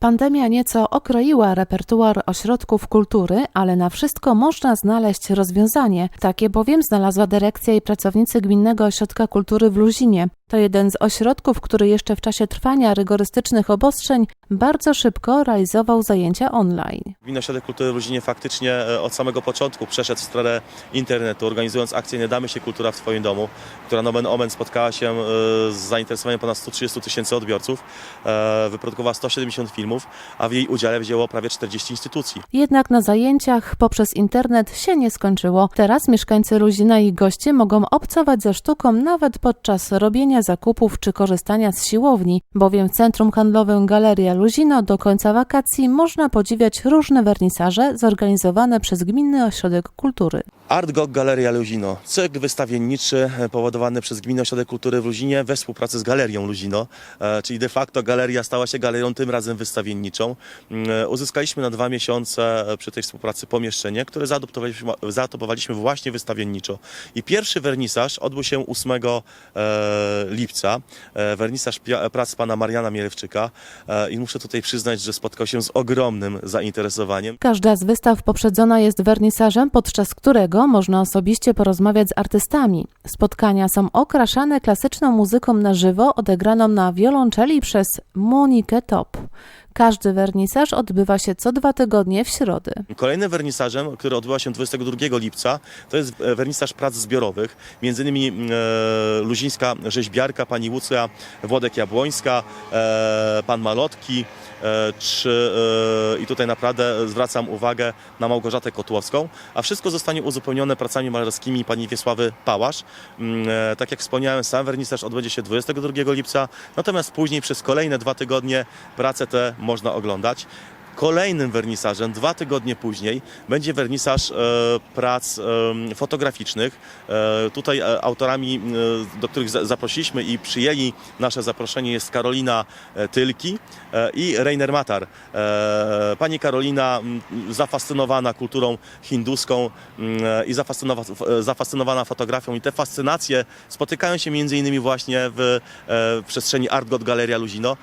Pandemia nieco okroiła repertuar ośrodków kultury, ale na wszystko można znaleźć rozwiązanie. Takie bowiem znalazła dyrekcja i pracownicy Gminnego Ośrodka Kultury w Luzinie. To jeden z ośrodków, który jeszcze w czasie trwania rygorystycznych obostrzeń bardzo szybko realizował zajęcia online. Gminny Ośrodek Kultury w Luzinie faktycznie e, od samego początku przeszedł w stronę internetu, organizując akcję Nie damy się kultura w Twoim domu, która nomen omen spotkała się e, z zainteresowaniem ponad 130 tysięcy odbiorców, e, wyprodukowała 170 filmów, a w jej udziale wzięło prawie 40 instytucji. Jednak na zajęciach poprzez internet się nie skończyło. Teraz mieszkańcy Luzina i goście mogą obcować ze sztuką nawet podczas robienia zakupów czy korzystania z siłowni, bowiem w centrum handlowym Galeria Luzino do końca wakacji można podziwiać różne wernisaże zorganizowane przez Gminny Ośrodek Kultury. Art Gog Galeria Luzino, cykl wystawienniczy e, powodowany przez Gminny Ośrodek Kultury w Luzinie we współpracy z Galerią Luzino, e, czyli de facto galeria stała się galerią tym razem wystawienniczą. Mm, e, Uzyskaliśmy na dwa miesiące przy tej współpracy pomieszczenie, które zaadoptowaliśmy, zaadoptowaliśmy właśnie wystawienniczo. I pierwszy wernisaż odbył się 8 e, lipca. Wernisaż prac pana Mariana Mielewczyka E, i muszę tutaj przyznać, że spotkał się z ogromnym zainteresowaniem. Każda z wystaw poprzedzona jest wernisażem, podczas którego można osobiście porozmawiać z artystami. Spotkania są okraszane klasyczną muzyką na żywo odegraną na wiolonczeli przez Monikę Top. Każdy wernisaż odbywa się co dwa tygodnie w środę. Kolejnym wernisażem, który odbywa się 22 lipca, to jest e, wernisaż prac zbiorowych. Między innymi e, luzińska rzeźbiarka, pani Łucja Włodek Jabłońska, e, pan Malotki, e, czy, e, i tutaj naprawdę zwracam uwagę na Małgorzatę Kotłowską, a wszystko zostanie uzupełnione pracami malarskimi pani Wiesławy Pałasz. E, tak jak wspomniałem, sam wernisaż odbędzie się 22 lipca, natomiast później przez kolejne dwa tygodnie prace te można oglądać. Kolejnym wernisażem, dwa tygodnie później, będzie wernisaż e, prac e, fotograficznych. E, tutaj autorami, do których za, zaprosiliśmy i przyjęli nasze zaproszenie jest Karolina Tylki i Reiner Matar. Pani Karolina zafascynowana kulturą hinduską m, e, i zafascynowana fotografią i te fascynacje spotykają się między innymi właśnie w, przestrzeni Art God Galeria Luzino,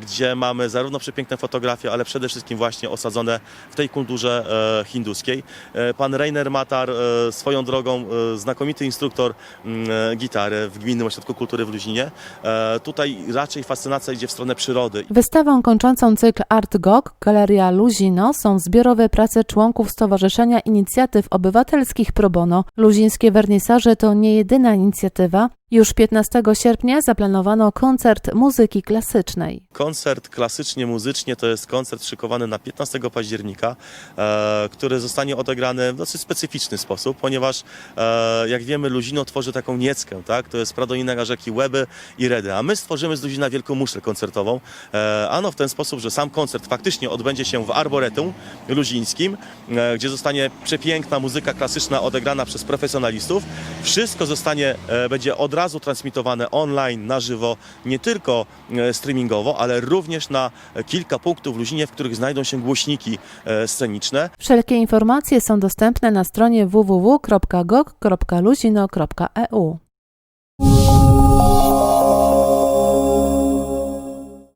gdzie mamy zarówno przepiękne fotografie, ale przede wszystkim właśnie osadzone w tej kulturze e, hinduskiej. E, Pan Reiner Matar, e, swoją drogą znakomity instruktor m, e, gitary w Gminnym Ośrodku Kultury w Luzinie. E, Tutaj raczej fascynacja idzie w stronę przyrody. Wystawą kończącą cykl Art Gog Galeria Luzino są zbiorowe prace członków Stowarzyszenia Inicjatyw Obywatelskich Pro Bono. Luzińskie wernisaże to nie jedyna inicjatywa. Już 15 sierpnia zaplanowano koncert muzyki klasycznej. Koncert klasycznie, muzycznie to jest koncert szykowany na 15 października, e, który zostanie odegrany w dosyć specyficzny sposób, ponieważ e, jak wiemy Luzino tworzy taką nieckę, tak? to jest pradonina rzeki Łeby i Redy, a my stworzymy z Luzina wielką muszlę koncertową. E, ano w ten sposób, że sam koncert faktycznie odbędzie się w Arboretum luzińskim, e, gdzie zostanie przepiękna muzyka klasyczna odegrana przez profesjonalistów. Wszystko zostanie, e, będzie od razu transmitowane online, na żywo, nie tylko e, streamingowo, ale również na kilka punktów w Luzinie, w których znajdą się głośniki e, sceniczne. Wszelkie informacje są dostępne na stronie www.gog.luzino.eu.